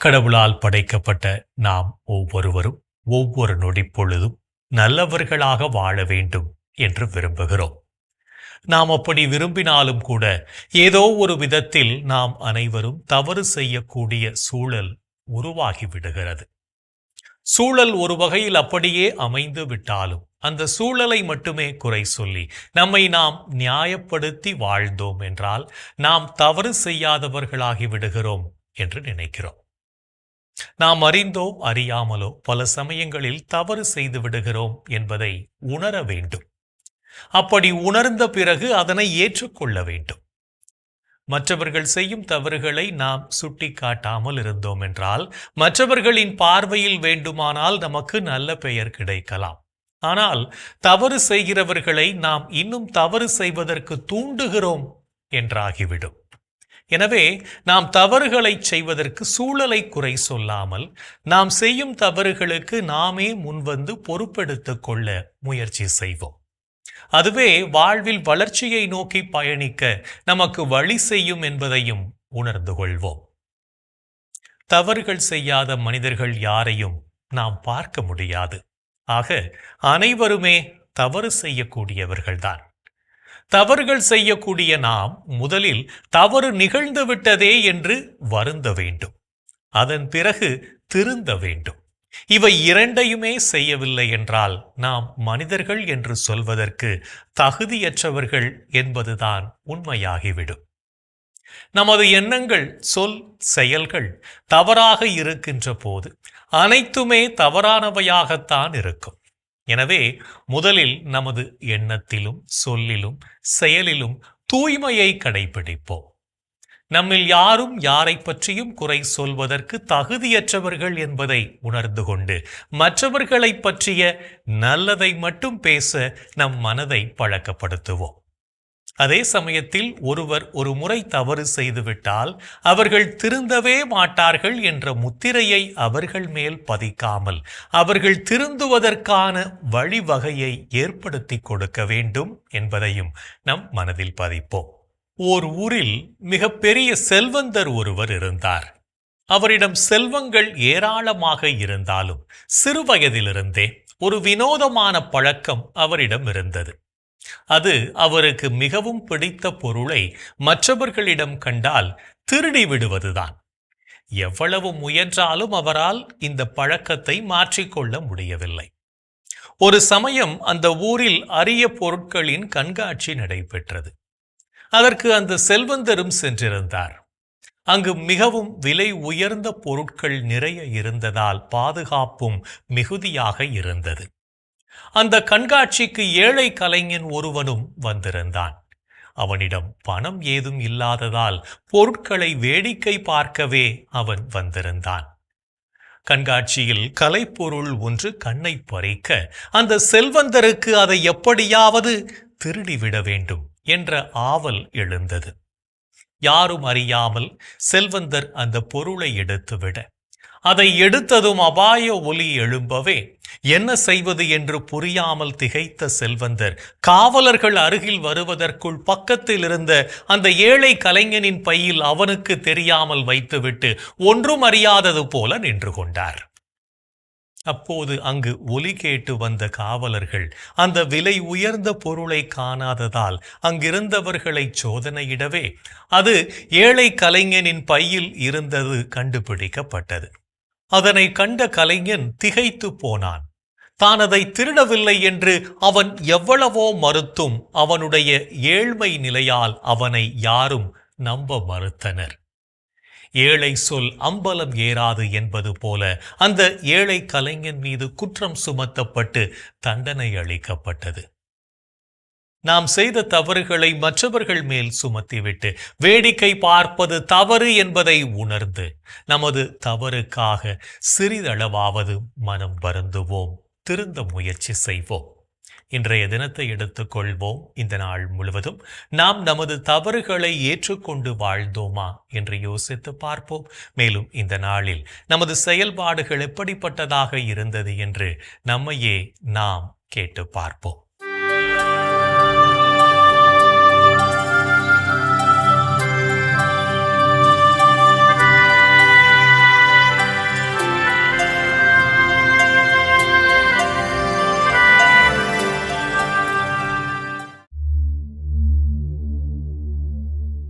கடவுளால் படைக்கப்பட்ட நாம் ஒவ்வொருவரும் ஒவ்வொரு நொடி பொழுதும் நல்லவர்களாக வாழ வேண்டும் என்று விரும்புகிறோம். நாம் அப்படி விரும்பினாலும் கூட ஏதோ ஒரு விதத்தில் நாம் அனைவரும் தவறு செய்யக்கூடிய சூழல் உருவாகி விடுகிறது. சூழல் ஒரு வகையில் அப்படியே அமைந்து விட்டாலும் அந்த சூழலை மட்டுமே குறை சொல்லி நம்மை நாம் நியாயப்படுத்தி வாழ்ந்தோம் என்றால் நாம் தவறு செய்யாதவர்களாகி விடுகிறோம் என்று நினைக்கிறோம். நாம் அறிந்தோ அறியாமலோ பல சமயங்களில் தவறு செய்து விடுகிறோம் என்பதை உணர வேண்டும். அப்படி உணர்ந்த பிறகு அதனை ஏற்றுக்கொள்ள வேண்டும். மற்றவர்கள் செய்யும் தவறுகளை நாம் சுட்டி காட்டாமல் இருந்தோம் என்றால் மற்றவர்களின் பார்வையில் வேண்டுமானால் நமக்கு நல்ல பெயர் கிடைக்கலாம். ஆனால் தவறு செய்கிறவர்களை நாம் இன்னும் தவறு செய்வதற்கு தூண்டுகிறோம் என்றாகிவிடும். எனவே நாம் தவறுகளை செய்வதற்கு சூழலை குறை சொல்லாமல் நாம் செய்யும் தவறுகளுக்கு நாமே முன்வந்து பொறுப்பெடுத்து கொள்ள முயற்சி செய்வோம். அதுவே வாழ்வில் வளர்ச்சியை நோக்கி பயணிக்க நமக்கு வழி செய்யும் என்பதையும் உணர்ந்து கொள்வோம். தவறுகள் செய்யாத மனிதர்கள் யாரையும் நாம் பார்க்க முடியாது. ஆக அனைவருமே தவறு செய்யக்கூடியவர்கள்தான். தவறுகள் செய்யக்கூடிய நாம் முதலில் தவறு நிகழ்ந்து விட்டதே என்று வருந்த வேண்டும். அதன் பிறகு திருந்த வேண்டும். இவை இரண்டையுமே செய்யவில்லை என்றால் நாம் மனிதர்கள் என்று சொல்வதற்கு தகுதியற்றவர்கள் என்பதுதான் உண்மையாகிவிடும். நமது எண்ணங்கள் சொல் செயல்கள் தவறாக இருக்கின்ற போது அனைத்துமே தவறானவையாகத்தான் இருக்கும். எனவே முதலில் நமது எண்ணத்திலும் சொல்லிலும் செயலிலும் தூய்மையை கடைபிடிப்போம். நம்மில் யாரும் யாரை பற்றியும் குறை சொல்வதற்கு தகுதியற்றவர்கள் என்பதை உணர்ந்து கொண்டு மற்றவர்களை பற்றிய நல்லதை மட்டும் பேச நம் மனதை பழக்கப்படுத்துவோம். அதே சமயத்தில் ஒருவர் ஒரு முறை தவறு செய்துவிட்டால் அவர்கள் திருந்தவே மாட்டார்கள் என்ற முத்திரையை அவர்கள் மேல் பதிக்காமல் அவர்கள் திருந்துவதற்கான வழிவகையை ஏற்படுத்தி கொடுக்க வேண்டும் என்பதையும் நம் மனதில் பதிப்போம். ஓர் ஊரில் மிகப்பெரிய செல்வந்தர் ஒருவர் இருந்தார். அவரிடம் செல்வங்கள் ஏராளமாக இருந்தாலும் சிறுவயதிலிருந்தே ஒரு வினோதமான பழக்கம் அவரிடம் இருந்தது. அது அவருக்கு மிகவும் பிடித்த பொருளை மற்றவர்களிடம் கண்டால் திருடி விடுவதுதான். எவ்வளவு முயன்றாலும் அவரால் இந்த பழக்கத்தை மாற்றிக்கொள்ள முடியவில்லை. ஒரு சமயம் அந்த ஊரில் அரிய பொருட்களின் கண்காட்சி நடைபெற்றது. அதற்கு அந்த செல்வந்தரும் சென்றிருந்தார். அங்கு மிகவும் விலை உயர்ந்த பொருட்கள் நிறைய இருந்ததால் பாதுகாப்பும் மிகுதியாக இருந்தது. அந்த கண்காட்சிக்கு ஏழை கலைஞன் ஒருவனும் வந்திருந்தான். அவனிடம் பணம் ஏதும் இல்லாததால் பொருட்களை வேடிக்கை பார்க்கவே அவன் வந்திருந்தான். கண்காட்சியில் கலைப்பொருள் ஒன்று கண்ணை பறிக்க அந்த செல்வந்தருக்கு அதை எப்படியாவது திருடிவிட வேண்டும் என்ற ஆவல் எழுந்தது. யாரும் அறியாமல் செல்வந்தர் அந்த பொருளை எடுத்துவிட அதை எடுத்ததும் அபாய ஒலி எழும்பவே என்ன செய்வது என்று புரியாமல் திகைத்த செல்வந்தர். காவலர்கள் அருகில் வருவதற்குள் பக்கத்தில் இருந்த அந்த ஏழை கலைஞனின் பையில் அவனுக்கு தெரியாமல் வைத்துவிட்டு ஒன்றும் அறியாதது போல நின்று கொண்டார். அப்போது அங்கு ஒலி கேட்டு வந்த காவலர்கள் அந்த விலை உயர்ந்த பொருளை காணாததால் அங்கிருந்தவர்களை சோதனையிடவே அது ஏழை கலைஞனின் பையில் இருந்தது கண்டுபிடிக்கப்பட்டது. அதனை கண்ட கலைஞன் திகைத்து போனான். தான் அதை திருடவில்லை என்று அவன் எவ்வளவோ மறுத்தும் அவனுடைய ஏழ்மை நிலையால் அவனை யாரும் நம்ப மறுத்தனர். ஏழை சொல் அம்பலம் ஏறாது என்பது போல அந்த ஏழை கலைஞன் மீது குற்றம் சுமத்தப்பட்டு தண்டனை அளிக்கப்பட்டது. நாம் செய்த தவறுகளை மற்றவர்கள் மேல் சுமத்திவிட்டு வேடிக்கை பார்ப்பது தவறு என்பதை உணர்ந்து நமது தவறுக்காக சிறிதளவாவது மனம் வருந்துவோம் திருந்த முயற்சி செய்வோம். இன்றைய தினத்தை எடுத்துக்கொள்வோம். இந்த நாள் முழுவதும் நாம் நமது தவறுகளை ஏற்றுக்கொண்டு வாழ்ந்தோமா என்று யோசித்து பார்ப்போம். மேலும் இந்த நாளில் நமது செயல்பாடுகள் எப்படிப்பட்டதாக இருந்தது என்று நம்மையே நாம் கேட்டு பார்ப்போம்.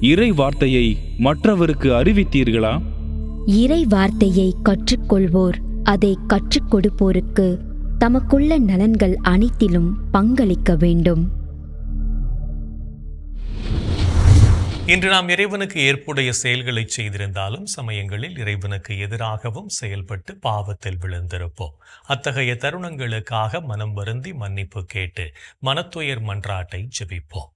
இறை வார்த்தையை மற்றவருக்கு அறிவித்தீர்களா? இறை வார்த்தையை கற்றுக்கொள்வோர் அதை கற்றுக் கொடுப்போருக்கு தமக்குள்ள நலன்கள் அனைத்திலும் பங்களிக்க வேண்டும். இன்று நாம் இறைவனுக்கு ஏற்புடைய செயல்களை செய்திருந்தாலும் சமயங்களில் இறைவனுக்கு எதிராகவும் செயல்பட்டு பாவத்தில் விழுந்திருப்போம். அத்தகைய தருணங்களுக்காக மனம் வருந்தி மன்னிப்பு கேட்டு மனத்துயர் மன்றாட்டை ஜெபிப்போம்.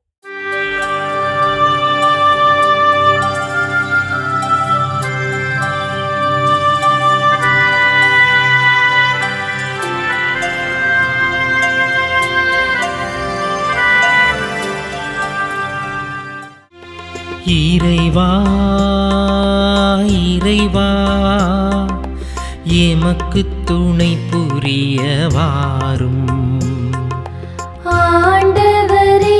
இறைவா இறைவா எமக்கு துணை புரிய வாரும் ஆண்டவரே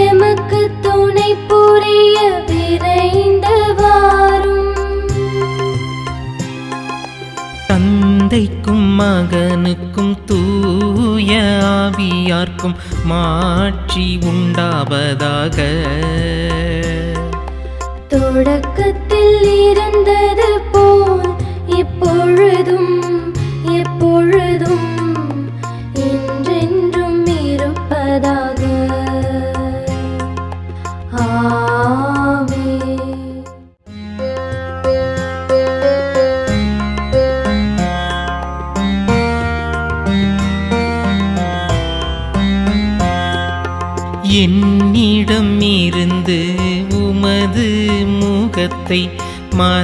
எமக்கு துணை புரிய விரைந்து வாரும் தந்தைக்கும் மகனுக்கும் தூய ஆவியார்க்கும் மாட்சி உண்டாவதாக. தொடக்கத்தில் இருந்தது.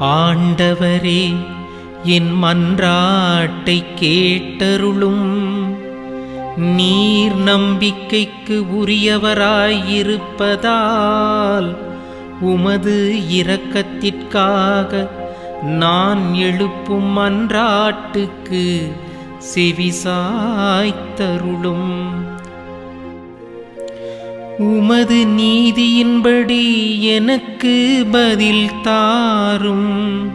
ஆண்டவரே என் மன்றாட்டை கேட்டருளும். நீர் நம்பிக்கைக்கு உரியவராயிருப்பதால் உமது இரக்கத்திற்காக நான் எழுப்பும் மன்றாட்டுக்கு செவிசாய்த்தருளும் உமது நீதியின்படி எனக்கு பதில் தாரும்.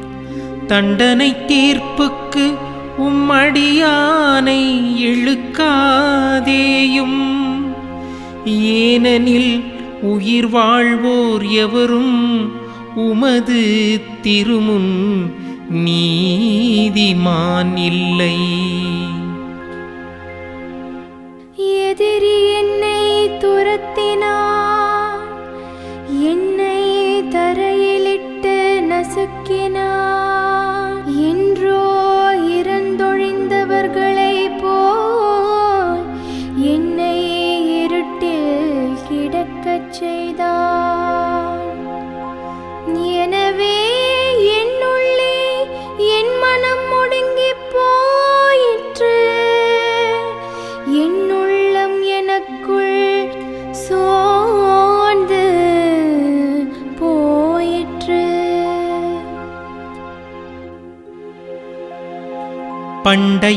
தண்டனை தீர்ப்புக்கு உம்மடியானை இழுக்காதேயும். ஏனெனில் உயிர் வாழ்வோர் எவரும் உமது திருமுன் நீதிமான் இல்லை. எதிரி என்னை துரத்தினான்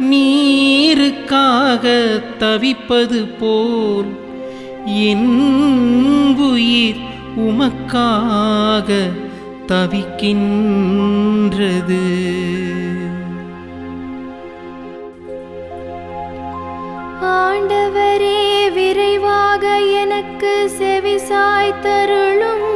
நீருக்காக தவிப்பது போல் என் உயிர் உமக்காக தவிக்கின்றது. ஆண்டவரே விரைவாக எனக்கு செவிசாய் தருளும்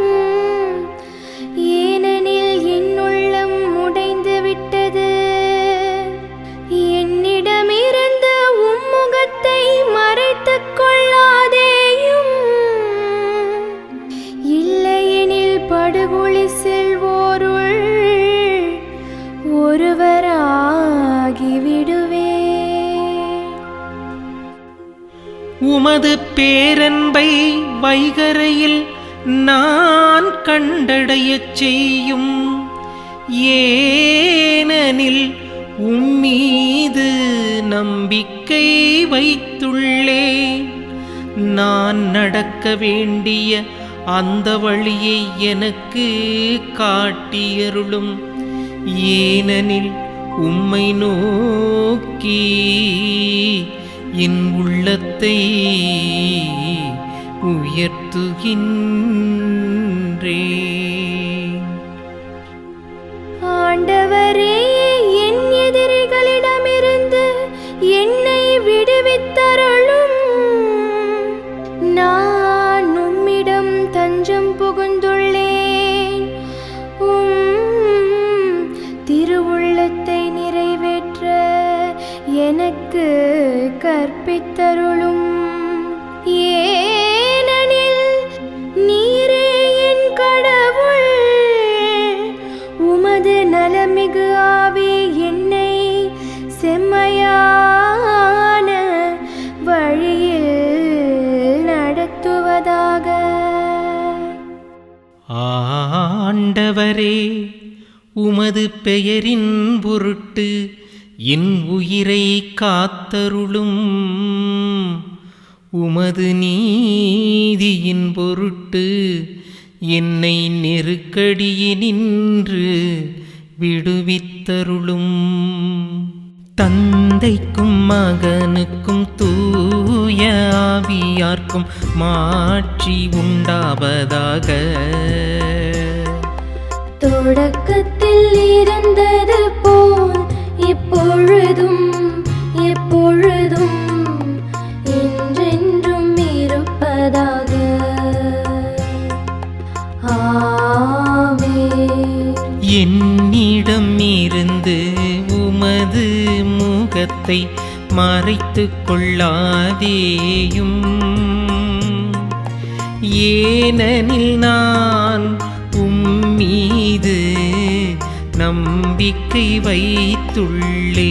உமது பேரன்பை வைகரையில் நான் கண்டடையச் செய்யும். ஏனெனில் உம்மீது நம்பிக்கை வைத்துள்ளே நான் நடக்க வேண்டிய அந்த வழியை எனக்கு காட்டியருளும். ஏனெனில் உம்மை நோக்கி என் உள்ளத்தை உயர்த்துகின்றேன் ஆண்டவரே என் எதிரிகளிடமிருந்து என்னை விடுவித்து எனக்கு கற்பித்தருளும். ஏனெனில் நீரே என் கடவுள். உமது நலமிகு ஆவி என்னை செம்மையான வழியில் நடத்துவதாக. ஆண்டவரே உமது பெயரின் பொருட்டு என் உயிரை காத்தருளும் உமது நீதியின் பொருட்டு என்னை நெருக்கடியினின்று விடுவித்தருளும். தந்தைக்கும் மகனுக்கும் தூய ஆவியார்க்கும் மாற்றி உண்டாவதாக. தொடக்கத்தில் இருந்தது போ எப்பொழுதும் எப்பொழுதும் என்றென்றும் இருப்பதாக. என்னிடம் இருந்து உமது முகத்தை மறைத்து கொள்ளாதேயும். ஏனெனில் நான் நம்பிக்கை வைத்துள்ளே.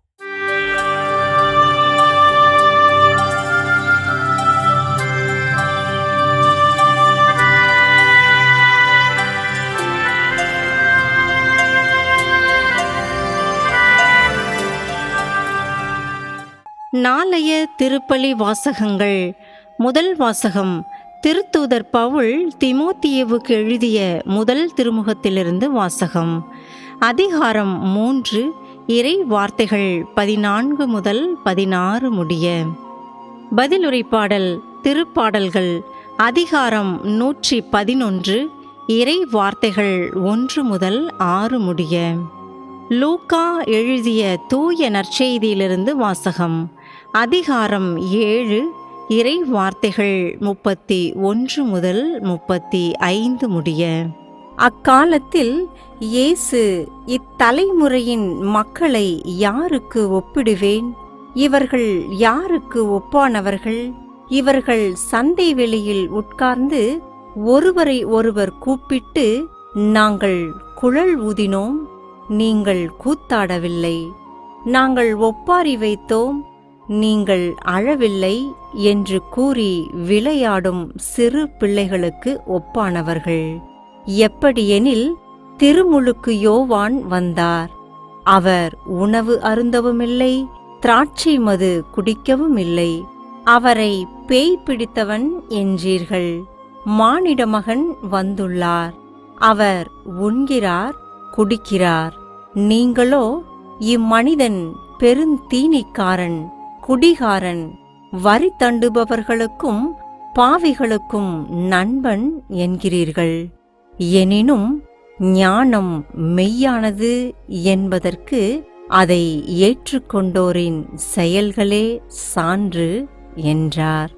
நாளைய திருப்பலி வாசகங்கள். முதல் வாசகம் திருத்தூதர் பவுல் திமோத்தியவுக்கு எழுதிய முதல் திருமுகத்திலிருந்து வாசகம். அதிகாரம் மூன்று இறை வார்த்தைகள் பதினான்கு முதல் பதினாறு முடிய. பதிலுரை பாடல் திருப்பாடல்கள் அதிகாரம் நூற்றி பதினொன்று இறை வார்த்தைகள் ஒன்று முதல் ஆறு முடிய. லூக்கா எழுதிய தூய நற்செய்தியிலிருந்து வாசகம். அதிகாரம் ஏழு இறை வார்த்தைகள் முப்பத்தி ஒன்று முதல் முப்பத்தி ஐந்து முடிய. அக்காலத்தில் இயேசு இத்தலைமுறையின் மக்களை யாருக்கு ஒப்பிடுவேன்? இவர்கள் யாருக்கு ஒப்பானவர்கள்? இவர்கள் சந்தை வெளியில் உட்கார்ந்து ஒருவரை ஒருவர் கூப்பிட்டு நாங்கள் குழல் ஊதினோம் நீங்கள் கூத்தாடவில்லை. நாங்கள் ஒப்பாரி வைத்தோம் நீங்கள் அழவில்லை என்று கூறி விளையாடும் சிறு பிள்ளைகளுக்கு ஒப்பானவர்கள். எப்படியெனில் திருமுழுக்கு யோவான் வந்தார். அவர் உணவு அருந்தவுமில்லை திராட்சை மது குடிக்கவும் இல்லை அவரை பேய் பிடித்தவன் என்றீர்கள். மானிட மகன் வந்துள்ளார். அவர் உண்கிறார் குடிக்கிறார். நீங்களோ இம்மனிதன் பெருந்தீனிக்காரன். குடிகாரன். வரி தண்டுபவர்களுக்கும் பாவிகளுக்கும் நண்பன் என்கிறீர்கள். எனினும் ஞானம் மெய்யானது என்பதற்கு அதை ஏற்றுக்கொண்டோரின் செயல்களே சான்று என்றார்.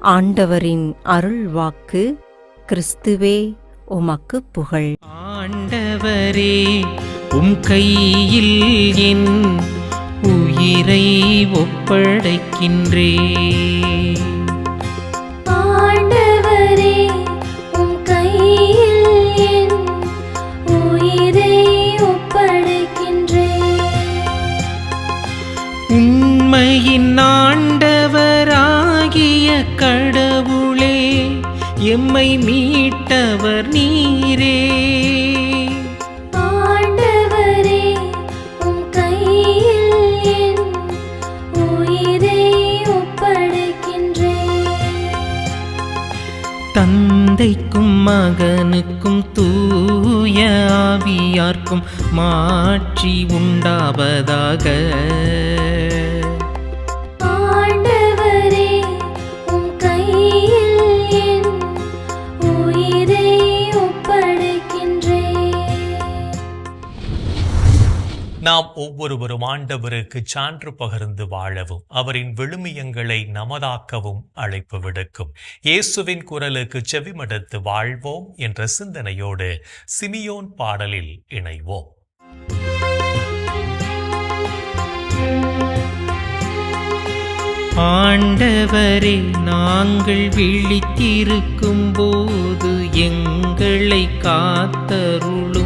ஆண்டவரின் அருள்வாக்கு கிறிஸ்துவே உமக்கு புகழ். ஆண்டவரே உம் கையில் என் உயிரை ஒப்படைக்கின்றே. உண்மையின் ஆண்டவராகிய கடவுளே எம்மை மீட்டவர் நீரே. மகனுக்கும் தூய ஆவியார்க்கும் மாற்றி உண்டாவதாக. நாம் ஒவ்வொருவரும் ஆண்டவருக்கு சான்று பகிர்ந்து வாழவும் அவரின் விழுமியங்களை நமதாக்கவும் அழைப்பு விடுக்கும். இயேசுவின் குரலுக்கு செவிமடுத்து வாழ்வோம் என்ற சிந்தனையோடு சிமியோன் பாடலில் இணைவோம். ஆண்டவரே நாங்கள் விழித்திருக்கும் போது எங்களை காத்தருளும்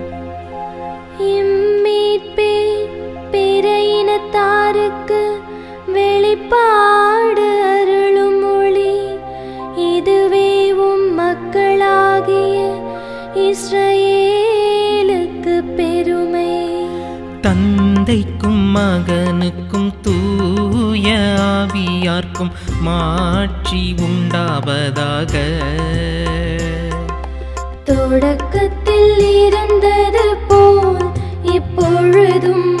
வெளிப்பாடு அருளும் மொழி இதுவே உம் மக்களாகிய இஸ்ரவேலுக்கு பெருமை. தந்தைக்கும் மகனுக்கும் தூய ஆவியார்க்கும் மாட்சி உண்டாவதாக. தொடக்கத்தில் இருந்தது போல் இப்பொழுதும்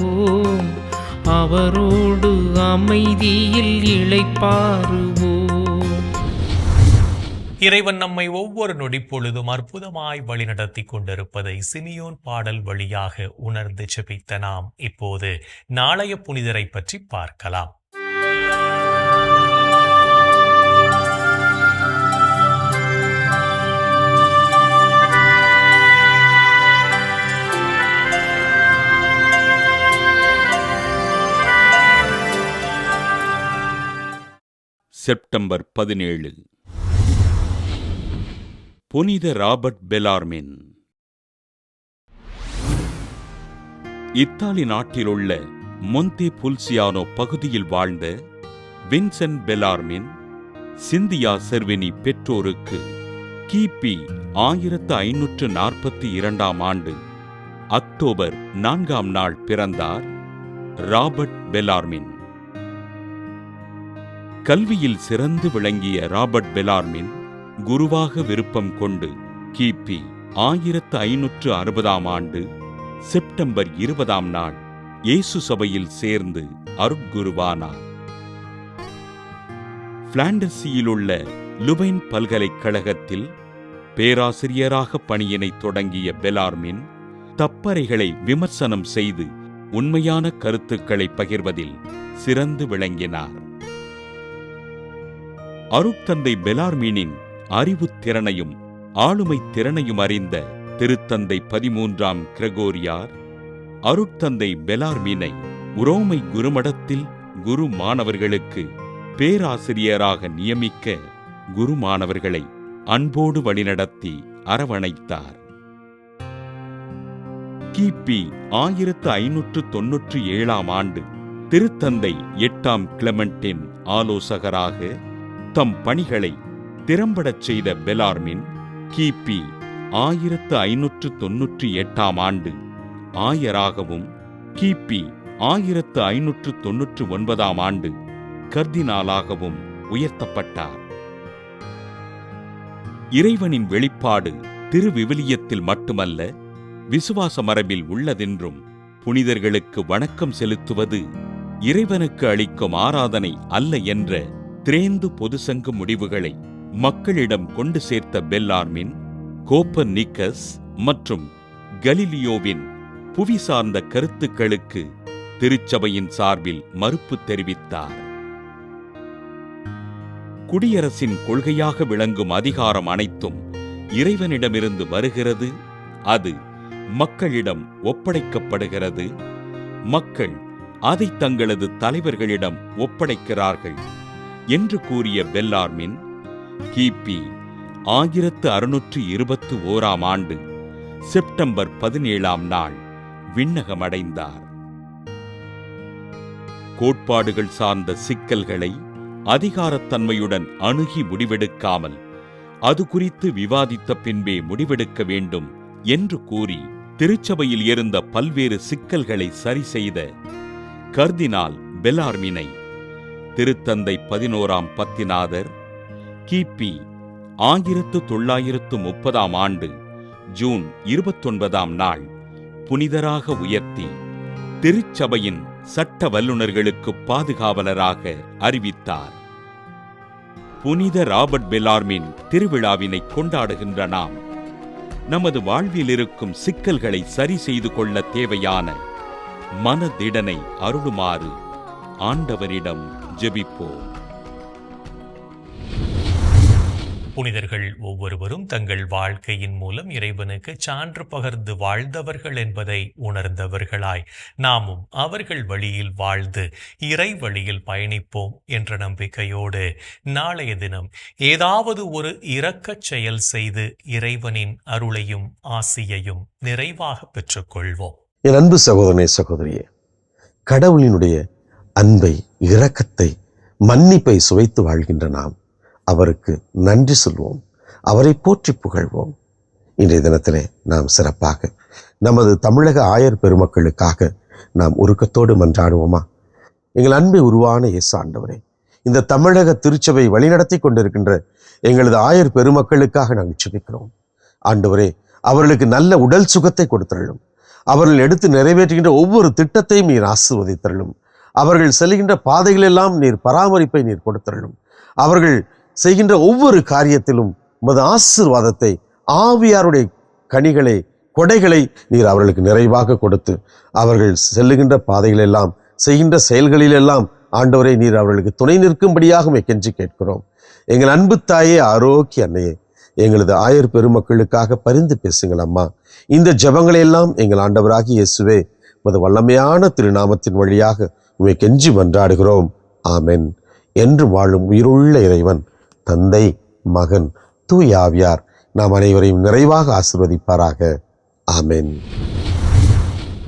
அவரோடு அமைதியில் இளைப்பாறுவோம் இறைவன் நம்மை ஒவ்வொரு நொடிப்பொழுதும் அற்புதமாய் வழிநடத்தி கொண்டிருப்பதை சிமியோன் பாடல் வழியாக உணர்ந்து செபித்த நாம் இப்போது நாளைய புனிதரை பற்றி பார்க்கலாம். செப்டம்பர் பதினேழு புனித ராபர்ட் பெலார்மின். இத்தாலி நாட்டிலுள்ள மொந்தே புல்சியானோ பகுதியில் வாழ்ந்த வின்சென்ட் பெலார்மின் சிந்தியா செர்வினி பெற்றோருக்கு கிபி ஆயிரத்து ஐநூற்று நாற்பத்தி இரண்டாம் ஆண்டு அக்டோபர் நான்காம் நாள் பிறந்தார் ராபர்ட் பெலார்மின். கல்வியில் சிறந்து விளங்கிய ராபர்ட் பெலார்மின் குருவாக விருப்பம் கொண்டு கிபி ஆயிரத்து ஐநூற்று அறுபதாம் ஆண்டு செப்டம்பர் இருபதாம் நாள் இயேசு சபையில் சேர்ந்து அருட்குருவானார். பிளாண்டர்சியிலுள்ள லுபைன் பல்கலைக்கழகத்தில் பேராசிரியராக பணியினை தொடங்கிய பெலார்மின் தப்பறைகளை விமர்சனம் செய்து உண்மையான கருத்துக்களை பகிர்வதில் சிறந்து விளங்கினார். அருட்தந்தை பெலார்மீனின் அறிவுத் திறனையும் ஆளுமை திறனையும் அறிந்த திருத்தந்தை பதிமூன்றாம் கிரகோரியார் அருட்தந்தை பெலார்மீனை உரோமை குருமடத்தில் குரு மாணவர்களுக்கு பேராசிரியராக நியமிக்க குரு மாணவர்களை அன்போடு வழிநடத்தி அரவணைத்தார். கிபி ஆயிரத்து ஐநூற்று தொன்னூற்றி ஏழாம் ஆண்டு திருத்தந்தை எட்டாம் கிளமெண்டின் ஆலோசகராக தம் பணிகளை திறம்படச் செய்த பெலார்மின் கிபி ஆயிரத்து ஐநூற்று தொன்னூற்றி எட்டாம் ஆண்டு ஆயராகவும் கிபி ஆயிரத்து ஐநூற்று தொன்னூற்று ஒன்பதாம் ஆண்டு கர்தினாலாகவும் உயர்த்தப்பட்டார். இறைவனின் வெளிப்பாடு திருவிவிலியத்தில் மட்டுமல்ல விசுவாச மரபில் உள்ளதென்றும் புனிதர்களுக்கு வணக்கம் செலுத்துவது இறைவனுக்கு அளிக்கும் ஆராதனை அல்ல என்ற திரேந்து பொதுசங்க முடிவுகளை மக்களிடம் கொண்டு சேர்த்த பெல்லார்மின் கோப்பர் நிக்கஸ் மற்றும் கலிலியோவின் புவி சார்ந்த கருத்துக்களுக்கு திருச்சபையின் சார்பில் மறுப்பு தெரிவித்தார். குடியரசின் கொள்கையாக விளங்கும் அதிகாரம் அனைத்தும் இறைவனிடமிருந்து வருகிறது அது மக்களிடம் ஒப்படைக்கப்படுகிறது மக்கள் அதை தங்களது தலைவர்களிடம் ஒப்படைக்கிறார்கள். என்று கூறிய பெல்லார்மின் கிபி ஆயிரத்து அறுநூற்று இருபத்து ஓராம் ஆண்டு செப்டம்பர் பதினேழாம் நாள் விண்ணகமடைந்தார். கோட்பாடுகள் சார்ந்த சிக்கல்களை அதிகாரத்தன்மையுடன் அணுகி முடிவெடுக்காமல் அது குறித்து விவாதித்த பின்பே முடிவெடுக்க வேண்டும் என்று கூறி திருச்சபையில் இருந்த பல்வேறு சிக்கல்களை சரி செய்த கர்தினால் பெலார்மினை திருத்தந்தை பதினோராம் பத்திநாதர் கிபி ஆயிரத்து தொள்ளாயிரத்து முப்பதாம் ஆண்டு ஜூன் இருபத்தொன்பதாம் நாள் புனிதராக உயர்த்தி திருச்சபையின் சட்ட வல்லுநர்களுக்கு பாதுகாவலராக அறிவித்தார். புனித ராபர்ட் பெலார்மின் திருவிழாவினை கொண்டாடுகின்ற நாம் நமது வாழ்வில் இருக்கும் சிக்கல்களை சரி செய்து கொள்ள தேவையான மனதிடனை அருளுமாறு ஆண்டவரிடம் ஜெபிப்போம். புனிதர்கள் ஒவ்வொருவரும் தங்கள் வாழ்க்கையின் மூலம் இறைவனுக்கு சான்று பகர்ந்து வாழ்ந்தவர்கள் என்பதை உணர்ந்தவர்களாய் நாமும் அவர்கள் வழியில் வாழ்ந்து இறை வழியில் பயணிப்போம் என்ற நம்பிக்கையோடு நாளைய தினம் ஏதாவது ஒரு இரக்கச் செயல் செய்து இறைவனின் அருளையும் ஆசியையும் நிறைவாக பெற்றுக்கொள்வோம். என் அன்பு சகோதரனே சகோதரியே கடவுளினுடைய அன்பை இரக்கத்தை மன்னிப்பை சுவைத்து வாழ்கின்ற நாம். அவருக்கு நன்றி சொல்வோம். அவரை போற்றி புகழ்வோம். இன்றைய தினத்திலே நாம் சிறப்பாக நமது தமிழக ஆயர் பெருமக்களுக்காக நாம் உருக்கத்தோடு மன்றாடுவோமா? எங்கள் அன்பை உருவான இயேசு ஆண்டவரே இந்த தமிழக திருச்சபை வழிநடத்தி கொண்டிருக்கின்ற எங்களது ஆயர் பெருமக்களுக்காக நாங்கள் ஜெபிக்கிறோம். ஆண்டவரே அவர்களுக்கு நல்ல உடல் சுகத்தை கொடுத்தள்ளும் அவர்கள் எடுத்து நிறைவேற்றுகின்ற ஒவ்வொரு திட்டத்தையும் நீர் ஆசிர்வதித்தள்ளும் அவர்கள் செல்கின்ற பாதைகளெல்லாம் நீர் பராமரிப்பை நீர் கொடுத்தருளும். அவர்கள் செய்கின்ற ஒவ்வொரு காரியத்திலும் உமது ஆசீர்வாதத்தை ஆவியாருடைய கனிகளை கொடைகளை நீர் அவர்களுக்கு நிறைவாக கொடுத்து அவர்கள் செல்லுகின்ற பாதைகளெல்லாம் செய்கின்ற செயல்களிலெல்லாம் ஆண்டவரை நீர் அவர்களுக்கு துணை நிற்கும்படியாக கெஞ்சி கேட்கிறோம். எங்கள் அன்பு தாயே ஆரோக்கிய அன்னையே எங்களது ஆயர் பெருமக்களுக்காக பரிந்து பேசுங்கள் அம்மா. இந்த ஜெபங்களை எல்லாம் எங்கள் ஆண்டவராகி இயேசுவே மது வல்லமையான திருநாமத்தின் வழியாக உண்மை கெஞ்சி மன்றாடுகிறோம். ஆமென். என்று வாழும் உயிருள்ள இறைவன் தந்தை மகன் தூயாவியார் நாம் அனைவரையும் நிறைவாக ஆசிர்வதிப்பாராக. ஆமென்.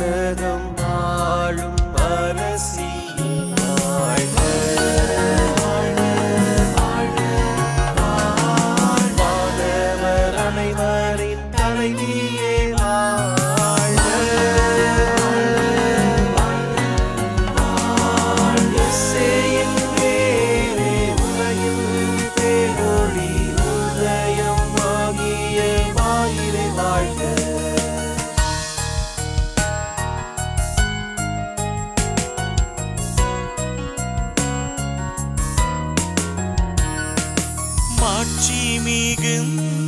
வானகம் ஆளும் அரசி மிகுந்த